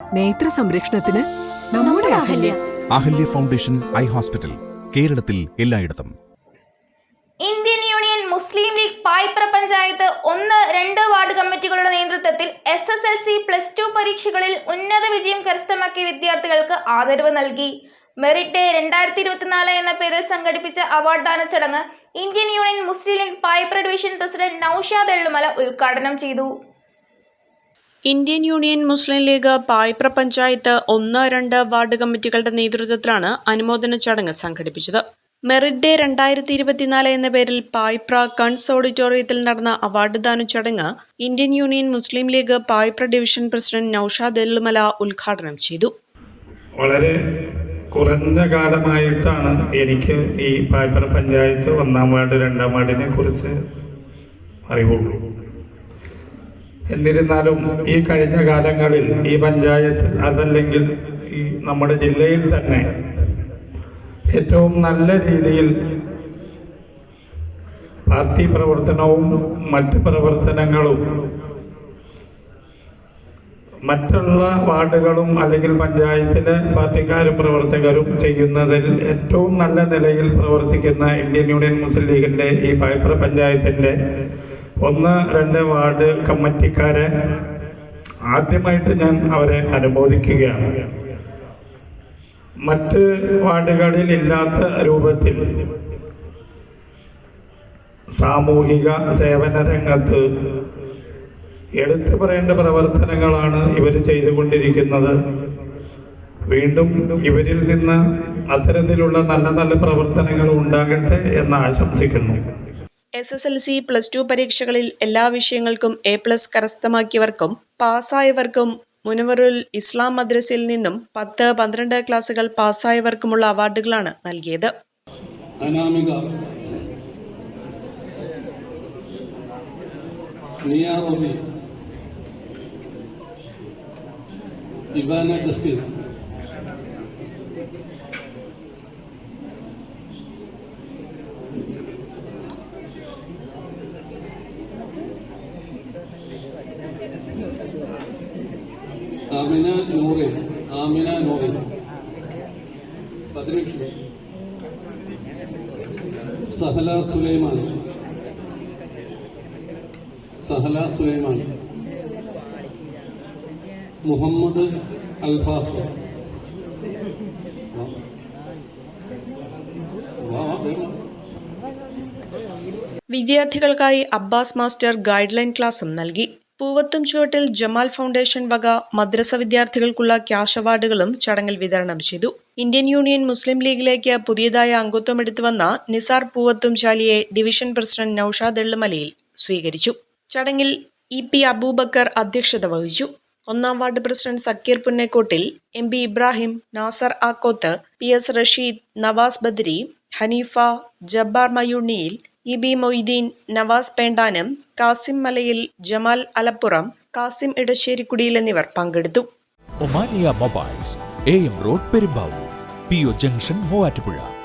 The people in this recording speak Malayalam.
നേത്ര സംരക്ഷണത്തിന് നമ്മുടെ Ahalya. Ahalya. Foundation eye hospital കേരളത്തിൽ എല്ലായിടത്തും. Indian Union Muslim League Payipra panchayat ഒന്ന് രണ്ട് വാർഡ് കമ്മിറ്റികളുടെ നേതൃത്വത്തിൽ S S L C plus two പരീക്ഷകളിൽ ഉന്നത വിജയം കരസ്ഥമാക്കിയ വിദ്യാർത്ഥികൾക്ക് ആദരവ് നൽകി. മെറിറ്റ് ഡേ രണ്ടായിരത്തി ഇരുപത്തിനാല് എന്ന പേരിൽ സംഘടിപ്പിച്ച അവാർഡ് ദാന ചടങ്ങ് Indian Union Muslim League Payipra division president Naushad Ellumala ഉദ്ഘാടനം ചെയ്തു. Indian Union Muslim League Payipra panchayat ഒന്ന് രണ്ട് വാർഡ് കമ്മിറ്റികളുടെ നേതൃത്വത്തിലാണ് അനുമോദന ചടങ്ങ് സംഘടിപ്പിച്ചത്. മെറിറ്റ് ഡേ രണ്ടായിരത്തി ഇരുപത്തിനാല് എന്ന പേരിൽ പായ്പ്ര കൺസ് ഓഡിറ്റോറിയത്തിൽ നടന്ന അവാർഡ് ദാന ചടങ്ങ് Indian Union Muslim League Payipra division president Naushad Ellumala ഉദ്ഘാടനം ചെയ്തു. വളരെ കുറഞ്ഞ കാലമായിട്ടാണ് എനിക്ക് ഈ പായ്പ്ര പഞ്ചായത്ത് ഒന്നാം വാർഡ് രണ്ടാം വാർഡിനെ കുറിച്ച് അറിവുള്ളൂ. എന്നിരുന്നാലും ഈ കഴിഞ്ഞ കാലങ്ങളിൽ ഈ പഞ്ചായത്തിൽ അതല്ലെങ്കിൽ ഈ നമ്മുടെ ജില്ലയിൽ തന്നെ ഏറ്റവും നല്ല രീതിയിൽ പാർട്ടി പ്രവർത്തനവും മറ്റ് പ്രവർത്തനങ്ങളും മറ്റുള്ള വാർഡുകളും അല്ലെങ്കിൽ പഞ്ചായത്തിലെ പാർട്ടിക്കാരും പ്രവർത്തകരും ചെയ്യുന്നതിൽ ഏറ്റവും നല്ല നിലയിൽ പ്രവർത്തിക്കുന്ന ഇന്ത്യൻ യൂണിയൻ മുസ്ലിം ലീഗിന്റെ ഈ പായ്പ്ര പഞ്ചായത്തിന്റെ ഒന്ന് രണ്ട് വാർഡ് കമ്മിറ്റിക്കാരെ ആദ്യമായിട്ട് ഞാൻ അവരെ അനുമോദിക്കുകയാണ്. മറ്റ് വാർഡുകളിൽ ഇല്ലാത്ത രൂപത്തിൽ സാമൂഹിക സേവന രംഗത്ത് എടുത്തു പറയേണ്ട പ്രവർത്തനങ്ങളാണ് ഇവർ ചെയ്തുകൊണ്ടിരിക്കുന്നത്. വീണ്ടും ഇവരിൽ നിന്ന് അത്തരത്തിലുള്ള നല്ല നല്ല പ്രവർത്തനങ്ങൾ ഉണ്ടാകട്ടെ എന്ന് ആശംസിക്കുന്നു. S S L C plus two പരീക്ഷകളിൽ എല്ലാ വിഷയങ്ങൾക്കും എ പ്ലസ് കരസ്ഥമാക്കിയവർക്കും പാസ്സായവർക്കും മുനവറുൽ ഇസ്ലാം മദ്രസയിൽ നിന്നും പത്ത് പന്ത്രണ്ട് ക്ലാസുകൾ പാസ്സായവർക്കുമുള്ള അവാർഡുകളാണ് നൽകിയത്. അനാമിക. ജസ്റ്റിൻ. ആമിന നൂറിൻ ആമിന നൂറിൻ. പതിനെട്ട്. സഹല സുലൈമാൻ. സഹല സുലൈമാൻ. മുഹമ്മദ് അൽഫാസ്. വിദ്യാർത്ഥികൾക്കായി അബ്ബാസ് മാസ്റ്റർ ഗൈഡ് ലൈൻ ക്ലാസും നൽകി. പൂവത്തും ചുവട്ടിൽ ജമാൽ ഫൗണ്ടേഷൻ വക മദ്രസ വിദ്യാർത്ഥികൾക്കുള്ള ക്യാഷ് അവാർഡുകളും ചടങ്ങിൽ വിതരണം ചെയ്തു. ഇന്ത്യൻ യൂണിയൻ മുസ്ലിം ലീഗിലേക്ക് പുതിയതായ അംഗത്വം എടുത്തു വന്ന നിസാർ പൂവത്തും ചാലിയെ ഡിവിഷൻ പ്രസിഡന്റ് നൌഷാദ് എള്ളുമലയിൽ സ്വീകരിച്ചു. ചടങ്ങിൽ ഇ പി അബൂബക്കർ അധ്യക്ഷത വഹിച്ചു. ഒന്നാം ward president Sakkeer Punnekottil M P Ibrahim Nasar Akkoth P S Rasheed Navas Badri Haneefa Jabbar Mayuniyil E B Moideen Navas Pendanam Kasim Malayil Jamal Alappuram Kasim Edasserikudiyil എന്നിവർ പങ്കെടുത്തു. Omania mobiles A M road Perumbavoor P O junction Muvattupuzha.